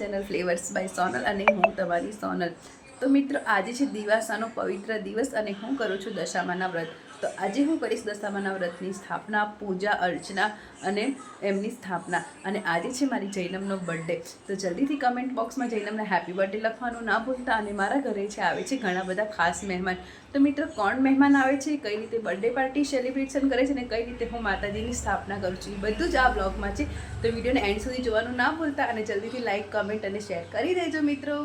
Channel flavours by Sonal અને હું તમારી સોનલ. તો મિત્રો, આજે છે દિવાસાનો પવિત્ર દિવસ અને હું કરું છું દશામાના વ્રત. તો આજે હું કરીશ દશામાના વ્રતની સ્થાપના, પૂજા, અર્ચના અને એમની સ્થાપના. અને આજે છે મારી જૈનમનો બર્થડે તો જલ્દીથી કમેન્ટ બોક્સમાં જૈનમને હેપી બર્થડે લખવાનું ના ભૂલતા અને મારા ઘરે છે આવે છે ઘણા બધા ખાસ મહેમાન. તો મિત્રો, કોણ મહેમાન આવે છે, કઈ રીતે બર્થડે પાર્ટી સેલિબ્રેશન કરે છે અને કઈ રીતે હું માતાજીની સ્થાપના કરું છું, એ બધું જ આ બ્લોગમાં છે. તો વિડીયોને એન્ડ સુધી જોવાનું ના ભૂલતા અને જલ્દીથી લાઇક કમેન્ટ અને શેર કરી દેજો મિત્રો.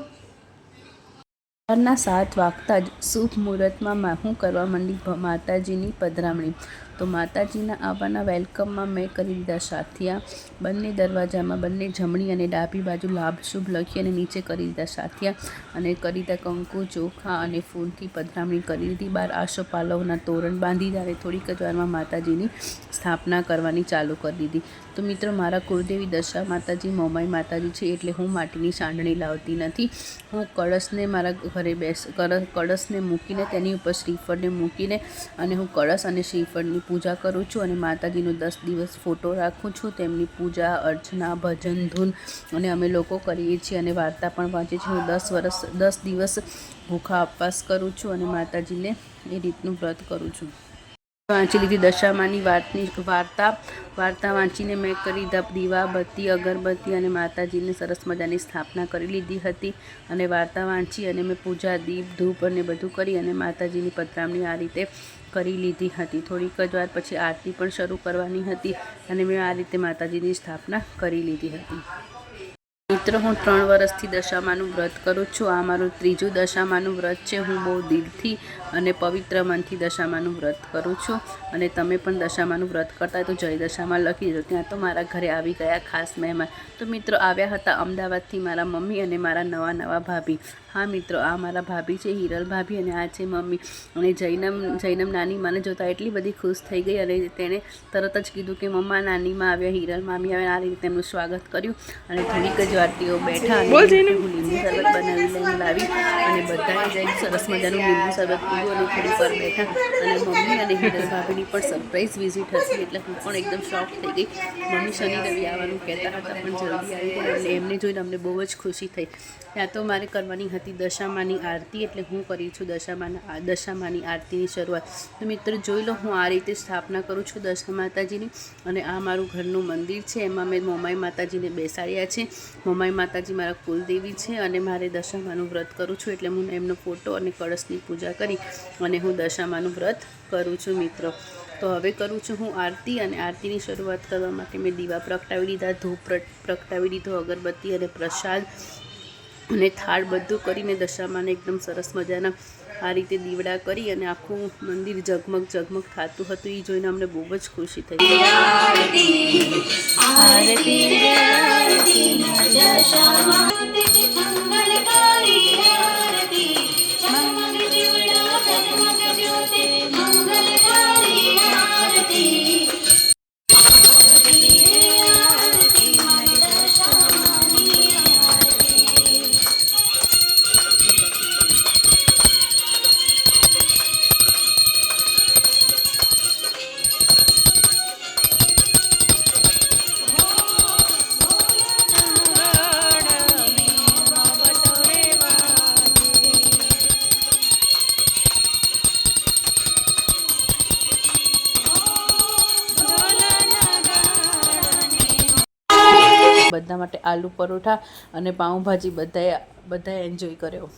સવારના સાત વાગતા જ શુભ મુહૂર્તમાં હું કરવા માંડી માતાજીની પધરામણી. તો માતાજીના આવવાના વેલકમમાં મેં કરી દીધા સાથિયા. બંને દરવાજામાં બંને જમણી અને ડાબી બાજુ લાભ, શુભ લખી અને નીચે કરી દીધા સાથિયા અને કરી દીધા કંકુ, ચોખા અને ફૂલથી પધરામણી કરી દીધી. બાર આશો પાલવના તોરણ બાંધી દીધા અને થોડીક જ વારમાં માતાજીની સ્થાપના કરવાની ચાલુ કરી દીધી. તો મિત્રો, મારા કુળદેવી દશા માતાજી, મોમાઈ માતાજી છે એટલે હું માટીની સાંડણી લાવતી નથી. હું, કળશને મારા ઘરે બેસ કળશને મૂકીને, તેની ઉપર શ્રીફળને મૂકીને અને હું કળશ અને શ્રીફળની પૂજા કરું છું અને માતાજીનો દસ દિવસ ફોટો રાખું છું. તેમની પૂજા, અર્ચના, ભજન, ધૂન અને અમે લોકો કરીએ છીએ અને વાર્તા પણ વાંચીએ છીએ. હું દસ વર્ષ દસ દિવસ ભૂખા ઉપવાસ કરું છું અને માતાજીને એ રીતનું વ્રત કરું છું. વાંચી લીધી. દશામાની વાતની વાર્તા વાર્તા વાંચીને મેં કરી દીવા બત્તી અગરબત્તી અને માતાજીને સરસ મજાની સ્થાપના કરી લીધી હતી અને વાર્તા વાંચી અને મેં પૂજા, દીપ, ધૂપ અને બધું કરી અને માતાજીની પતરામણી આ રીતે કરી લીધી હતી. થોડીક જ વાર પછી આરતી પણ શરૂ કરવાની હતી અને મેં આ રીતે માતાજીની સ્થાપના કરી લીધી હતી. મિત્રો હું ત્રણ વર્ષથી દશામાનું વ્રત કરું છું. આ મારું ત્રીજું દશામાનું વ્રત છે. હું બહુ દિલથી અને પવિત્ર મનથી દશામાનું વ્રત કરું છું. અને તમે પણ દશામાનું વ્રત કરતા તો જય દશામાં લખી દો ત્યાં તો મારા ઘરે આવી ગયા ખાસ મહેમાન. તો મિત્રો, આવ્યા હતા અમદાવાદથી મારા મમ્મી અને મારા નવા નવા ભાભી. હા મિત્રો, આ મારા ભાભી છે, હિરલ ભાભી અને આ છે મમ્મી. અને જૈનમ જૈનમ નાની માને જોતાં એટલી બધી ખુશ થઈ ગઈ અને તેણે તરત જ કીધું કે મમ્મા, નાનીમાં આવ્યા, હિરલ મામી આવ્યા. આ રીતે તેમનું સ્વાગત કર્યું અને થોડીક જ વાર તેઓ બેઠા લીંબુ શરબત બનાવી લાવી અને બધાએ જઈને સરસ મજાનું લીંબુ શરબત પીવું અને થોડી પર બેઠા. અને મમ્મી અને હિરલ ભાભીની પણ સરપ્રાઈઝ વિઝિટ હતી એટલે હું પણ એકદમ શોખ થઈ ગઈ. મમ્મી શનિ રવિ આવવાનું કહેતા હતા પણ જલ્દી આવી ગયા અને એમને જોઈને અમને બહુ જ ખુશી થઈ. ત્યાં તો મારે કરવાની હતી દશામાની આરતી એટલે હું કરી છું દશામાના દશામાની આરતીની શરૂઆત. તો મિત્રો જોઈ લો હું આ રીતે સ્થાપના કરું છું દશા માતાજીની અને આ મારું ઘરનું મંદિર છે એમાં મેં મોમાઈ માતાજીને બેસાડ્યા છે. મોમાઈ અમારી માતાજી મારા કુલદેવી છે અને મારે દશામાનું વ્રત કરું છું એટલે હું એમનો ફોટો અને કળશની પૂજા કરી અને હું દશામાનું વ્રત કરું છું મિત્રો. તો હવે કરું છું હું આરતી અને આરતીની શરૂઆત કરવા માટે મેં દીવા પ્રગટાવી દીધા ધૂપ પ્રગટાવી દીધો અગરબત્તી અને પ્રસાદ અને થાળ બધું કરીને દશામાને એકદમ સરસ મજાના આ રીતે દીવડા કરી અને આખું મંદિર ઝગમગ ઝગમગ થતું હતું. એ જોઈને અમને બહુ જ ખુશી થઈ આરતી. બધા માટે આલુ પરોઠા અને પાઉંભાજી બધાએ બધાએ એન્જોય કર્યો.